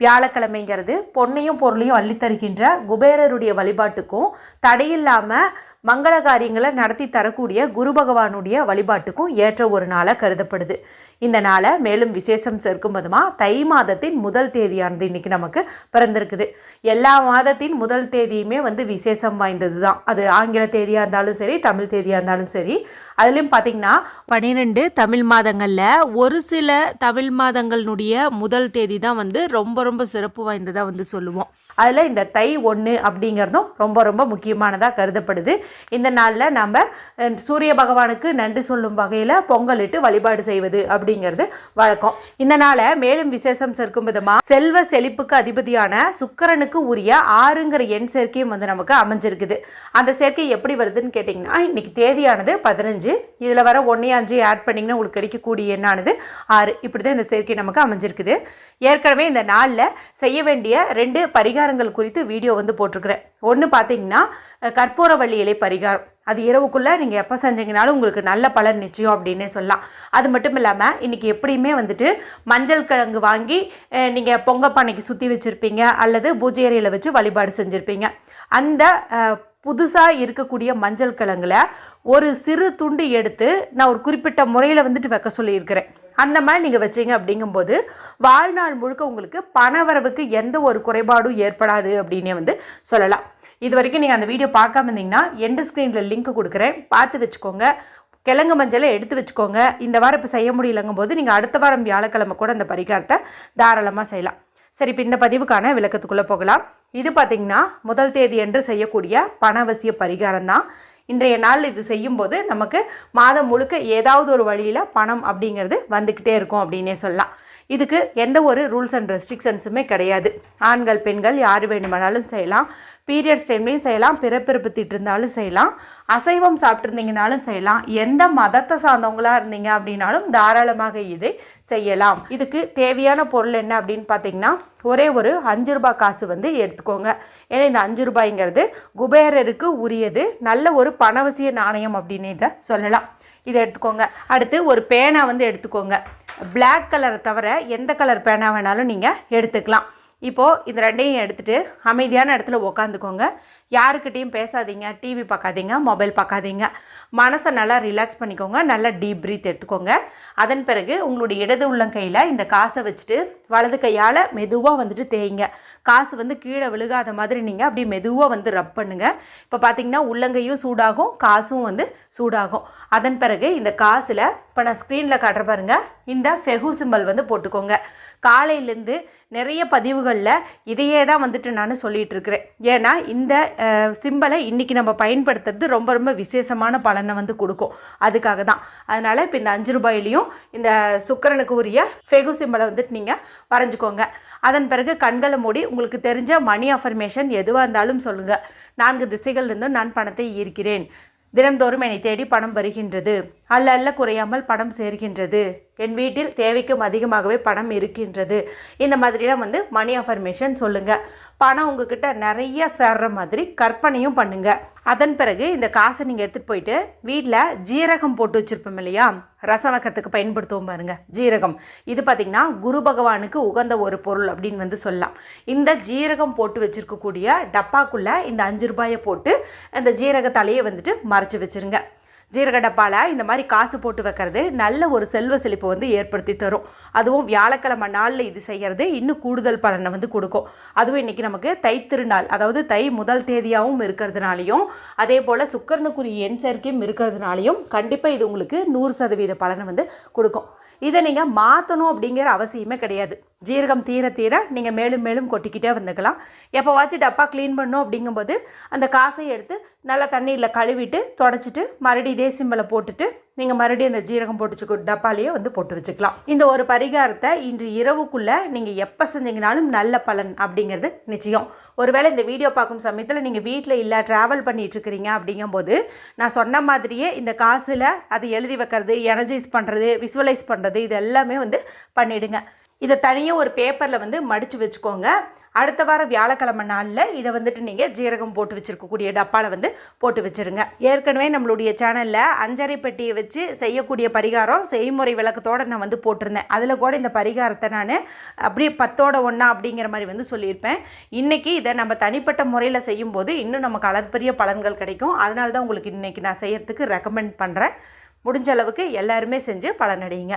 வியாழக்கிழமைங்கிறது பொன்னையும் பொருளையும் அள்ளித்தருகின்ற குபேரருடைய வழிபாட்டுக்கும் தடையில்லாமல் மங்கள காரியங்களை நடத்தி தரக்கூடிய குரு பகவானுடைய வழிபாட்டுக்கும் ஏற்ற ஒரு நாளாக கருதப்படுது. இந்த நாளை மேலும் விசேஷம் சேர்க்கும் விதமாக தை மாதத்தின் முதல் தேதியானது இன்னைக்கு நமக்கு பிறந்திருக்குது. எல்லா மாதத்தின் முதல் தேதியுமே வந்து விசேஷம் வாய்ந்தது தான் அது ஆங்கில தேதியாக இருந்தாலும் சரி தமிழ் தேதியாக இருந்தாலும் சரி. அதுலேயும் பார்த்தீங்கன்னா பன்னிரெண்டு தமிழ் மாதங்களில் ஒரு சில தமிழ் மாதங்களினுடைய முதல் தேதி தான் வந்து ரொம்ப ரொம்ப சிறப்பு வாய்ந்ததாக வந்து சொல்லுவோம். அதில் இந்த தை ஒன்று அப்படிங்கிறதும் ரொம்ப ரொம்ப முக்கியமானதாக கருதப்படுது. இந்த நாளில் நம்ம சூரிய பகவானுக்கு நன்றி சொல்லும் வகையில் பொங்கலிட்டு வழிபாடு செய்வது அப்படிங்கிறது வழக்கம். இந்த நாளை மேலும் விசேஷம் சேர்க்கும் விதமாக செல்வ செழிப்புக்கு அதிபதியான சுக்கரனுக்கு உரிய ஆறுங்கிற எண் சேர்க்கையும் வந்து நமக்கு அமைஞ்சிருக்குது. அந்த சேர்க்கை எப்படி வருதுன்னு கேட்டிங்கன்னா இன்றைக்கி தேதியானது பதினஞ்சு. இதில் வர ஒன்றே அஞ்சு ஆட் பண்ணிங்கன்னா உங்களுக்கு கிடைக்கக்கூடிய எண்ணானது ஆறு. இப்படி தான் இந்த சேர்க்கை நமக்கு அமைஞ்சிருக்குது. ஏற்கனவே இந்த நாளில் செய்ய வேண்டிய ரெண்டு பரிகாரங்கள் குறித்து வீடியோ வந்து போட்டிருக்கிறேன். ஒன்று பார்த்தீங்கன்னா கற்பூரவள்ளி இலை பரிகாரம். அது இரவுக்குள்ளே நீங்கள் எப்போ செஞ்சீங்கனாலும் உங்களுக்கு நல்ல பலன் நிச்சயம் அப்படின்னே சொல்லலாம். அது மட்டும் இல்லாமல் இன்றைக்கி எப்படியுமே வந்துட்டு மஞ்சள் கிழங்கு வாங்கி நீங்கள் பொங்கப்பானைக்கு சுற்றி வச்சுருப்பீங்க அல்லது பூஜை அறையில் வச்சு வழிபாடு செஞ்சுருப்பீங்க. அந்த புதுசாக இருக்கக்கூடிய மஞ்சள் கிழங்குல ஒரு சிறு துண்டு எடுத்து நான் ஒரு குறிப்பிட்ட முறையில் வந்துட்டு வைக்க சொல்லியிருக்கிறேன். அந்த மாதிரி நீங்கள் வச்சீங்க அப்படிங்கும்போது வாழ்நாள் முழுக்க உங்களுக்கு பணவரவுக்கு எந்த ஒரு குறைபாடும் ஏற்படாது அப்படின்னே வந்து சொல்லலாம். இது வரைக்கும் நீங்கள் அந்த வீடியோ பார்க்காம இருந்தீங்கன்னா எண்டு ஸ்க்ரீனில் லிங்க் கொடுக்குறேன். பார்த்து வச்சுக்கோங்க. கிழங்கு மஞ்சளை எடுத்து வச்சுக்கோங்க. இந்த வாரம் இப்போ செய்ய முடியலங்கும் போது நீங்கள் அடுத்த வாரம் வியாழக்கிழமை கூட அந்த பரிகாரத்தை தாராளமாக செய்யலாம். சரி இப்போ இந்த பதிவுக்கான விளக்கத்துக்குள்ளே போகலாம். இது பார்த்திங்கன்னா முதல் தேதி என்று செய்யக்கூடிய பணவசிய பரிகாரம் தான் இன்றைய நாள் இது செய்யும்போது நமக்கு மாதம் முழுக்க ஏதாவது ஒரு வழியில் பணம் அப்படிங்கிறது வந்துக்கிட்டே இருக்கும் அப்படின்னே சொல்லலாம். இதுக்கு எந்த ஒரு ரூல்ஸ் அண்ட் ரெஸ்ட்ரிக்ஷன்ஸுமே கிடையாது. ஆண்கள் பெண்கள் யார் வேணுமானாலும் செய்யலாம். பீரியட்ஸ் டைம்லேயும் செய்யலாம். பிறப்பிறப்பு திட்டிருந்தாலும் செய்யலாம். அசைவம் சாப்பிட்ருந்தீங்கனாலும் செய்யலாம். எந்த மதத்தை சார்ந்தவங்களாக இருந்தீங்க அப்படின்னாலும் தாராளமாக இதை செய்யலாம். இதுக்கு தேவையான பொருள் என்ன அப்படின்னு பார்த்தீங்கன்னா ஒரே ஒரு அஞ்சு ரூபாய் காசு வந்து எடுத்துக்கோங்க. ஏன்னா இந்த அஞ்சு ரூபாய்ங்கிறது குபேரருக்கு உரியது. நல்ல ஒரு பணவசிய நாணயம் அப்படின்னு இதை சொல்லலாம். இதை எடுத்துக்கோங்க. அடுத்து ஒரு பேனா வந்து எடுத்துக்கோங்க. பிளாக் கலரை தவிர எந்த கலர் பேனா வேணாலும் நீங்கள் எடுத்துக்கலாம். இப்போது இந்த ரெண்டையும் எடுத்துகிட்டு அமைதியான இடத்துல உக்காந்துக்கோங்க. யாருக்கிட்டேயும் பேசாதீங்க டிவி பார்க்காதீங்க மொபைல் பார்க்காதீங்க. மனசை நல்லா ரிலாக்ஸ் பண்ணிக்கோங்க நல்லா டீப் ப்ரீத் எடுத்துக்கோங்க. அதன் பிறகு உங்களுடைய இடது உள்ளங்கையில் இந்த காசை வச்சுட்டு வலது கையால் மெதுவாக வந்துட்டு தேய்ங்க. காசு வந்து கீழே விழுகாத மாதிரி நீங்கள் அப்படியே மெதுவாக வந்து ரப் பண்ணுங்கள் இப்போ பார்த்தீங்கன்னா உள்ளங்கையும் சூடாகும் காசும் வந்து சூடாகும். அதன் பிறகு இந்த காசில் இப்போ நான் ஸ்க்ரீனில் காட்டுற பாருங்க இந்த ஃபெகு சிம்பல் வந்து போட்டுக்கோங்க. காலையிலேருந்து நிறைய பதிவுகளில் இதையே தான் வந்துட்டு நான் சொல்லிகிட்டு இருக்கிறேன் ஏன்னா இந்த சிம்பலை இன்றைக்கி நம்ம பயன்படுத்துறது ரொம்ப ரொம்ப விசேஷமான பலனை வந்து கொடுக்கும். அதுக்காக தான். அதனால் இப்போ இந்த அஞ்சு ரூபாயிலையும் இந்த சுக்கரனுக்கு உரிய ஃபெகு சிம்பலை வந்துட்டு நீங்கள் வரைஞ்சிக்கோங்க. அதன் பிறகு கண்களை மூடி உங்களுக்கு தெரிஞ்ச மணி அஃபர்மேஷன் எதுவாக இருந்தாலும் சொல்லுங்கள் நான்கு திசைகள்லேருந்தும் நான் பணத்தை ஈர்க்கிறேன். தினந்தோறும் என்னை தேடி பணம் வருகின்றது. அல்ல அல்ல குறையாமல் பணம் சேர்கின்றது. என் வீட்டில் தேவைக்கும் அதிகமாகவே பணம் இருக்கின்றது. இந்த மாதிரிலாம் வந்து மணி அஃபர்மேஷன் சொல்லுங்கள் பணம் உங்ககிட்ட நிறைய சேர்ற மாதிரி கற்பனையும் பண்ணுங்க. அதன் பிறகு இந்த காசை நீங்கள் எடுத்துகிட்டு போயிட்டு வீட்டில் ஜீரகம் போட்டு வச்சுருப்போம் இல்லையா? ரசம் வைக்கிறதுக்கு பயன்படுத்துவோம் பாருங்க. ஜீரகம். இது பார்த்திங்கன்னா குரு பகவானுக்கு உகந்த ஒரு பொருள் அப்படின்னு வந்து சொல்லலாம். இந்த ஜீரகம் போட்டு வச்சுருக்கக்கூடிய டப்பாக்குள்ளே இந்த அஞ்சு ரூபாயை போட்டு அந்த ஜீரக தலையை வந்துட்டு மறைச்சி வச்சுருங்க. ஜீரக டப்பாவில் இந்த மாதிரி காசு போட்டு வைக்கிறது நல்ல ஒரு செல்வ செழிப்பை வந்து ஏற்படுத்தி தரும். அதுவும் வியாழக்கிழமை நாளில் இது செய்கிறது இன்னும் கூடுதல் பலனை வந்து கொடுக்கும். அதுவும் இன்றைக்கி நமக்கு தை திருநாள் அதாவது தை முதல் தேதியாகவும் இருக்கிறதுனாலையும் அதே போல் சுக்கரனுக்குரிய எண் சேர்க்கையும் இருக்கிறதுனாலையும் கண்டிப்பாக இது உங்களுக்கு நூறு சதவீத பலனை வந்து கொடுக்கும். இதை நீங்கள் மாற்றணும் அப்படிங்கிற அவசியமே கிடையாது. ஜீரகம் தீர தீர நீங்கள் மேலும் மேலும் கொட்டிக்கிட்டே வந்துக்கலாம். எப்போவாச்சும் டப்பா க்ளீன் பண்ணோம் அப்படிங்கும்போது அந்த காசை எடுத்து நல்லா தண்ணியில் கழுவிட்டு தொடச்சிட்டு மறுபடியும் இதே சிம்பிளை போட்டுட்டு நீங்கள் மறுபடியும் இந்த ஜீரகம் போட்டு டப்பாலேயே வந்து போட்டு வச்சுக்கலாம். இந்த ஒரு பரிகாரத்தை இன்று இரவுக்குள்ளே நீங்கள் எப்போ செஞ்சீங்கனாலும் நல்ல பலன் அப்படிங்கிறது நிச்சயம். ஒருவேளை இந்த வீடியோ பார்க்கும் சமயத்தில் நீங்கள் வீட்டில் இல்லை ட்ராவல் பண்ணிகிட்ருக்கிறீங்க அப்படிங்கும்போது நான் சொன்ன மாதிரியே இந்த காசில் அது எழுதி வைக்கிறது எனர்ஜைஸ் பண்ணுறது விசுவலைஸ் பண்ணுறது இது எல்லாமே வந்து பண்ணிவிடுங்க இதை தனியாக ஒரு பேப்பரில் வந்து மடித்து வச்சுக்கோங்க. அடுத்த வாரம் வியாழக்கிழமை நாளில் இதை வந்துட்டு நீங்கள் ஜீரகம் போட்டு வச்சுருக்கக்கூடிய டப்பாவில் வந்து போட்டு வச்சுருங்க. ஏற்கனவே நம்மளுடைய சேனலில் அஞ்சரை பெட்டியை வச்சு செய்யக்கூடிய பரிகாரம் செய்முறை விளக்கத்தோடு நான் வந்து போட்டிருந்தேன். அதில் கூட இந்த பரிகாரத்தை நான் அப்படியே பத்தோட ஒன்றா அப்படிங்கிற மாதிரி வந்து சொல்லியிருப்பேன். இன்றைக்கி இதை நம்ம தனிப்பட்ட முறையில் செய்யும்போது இன்னும் நமக்கு அளப்பரிய பலன்கள் கிடைக்கும். அதனால தான் உங்களுக்கு இன்றைக்கி நான் செய்கிறதுக்கு ரெக்கமெண்ட் பண்ணுறேன் முடிஞ்ச அளவுக்கு எல்லாருமே செஞ்சு பலனடையுங்க.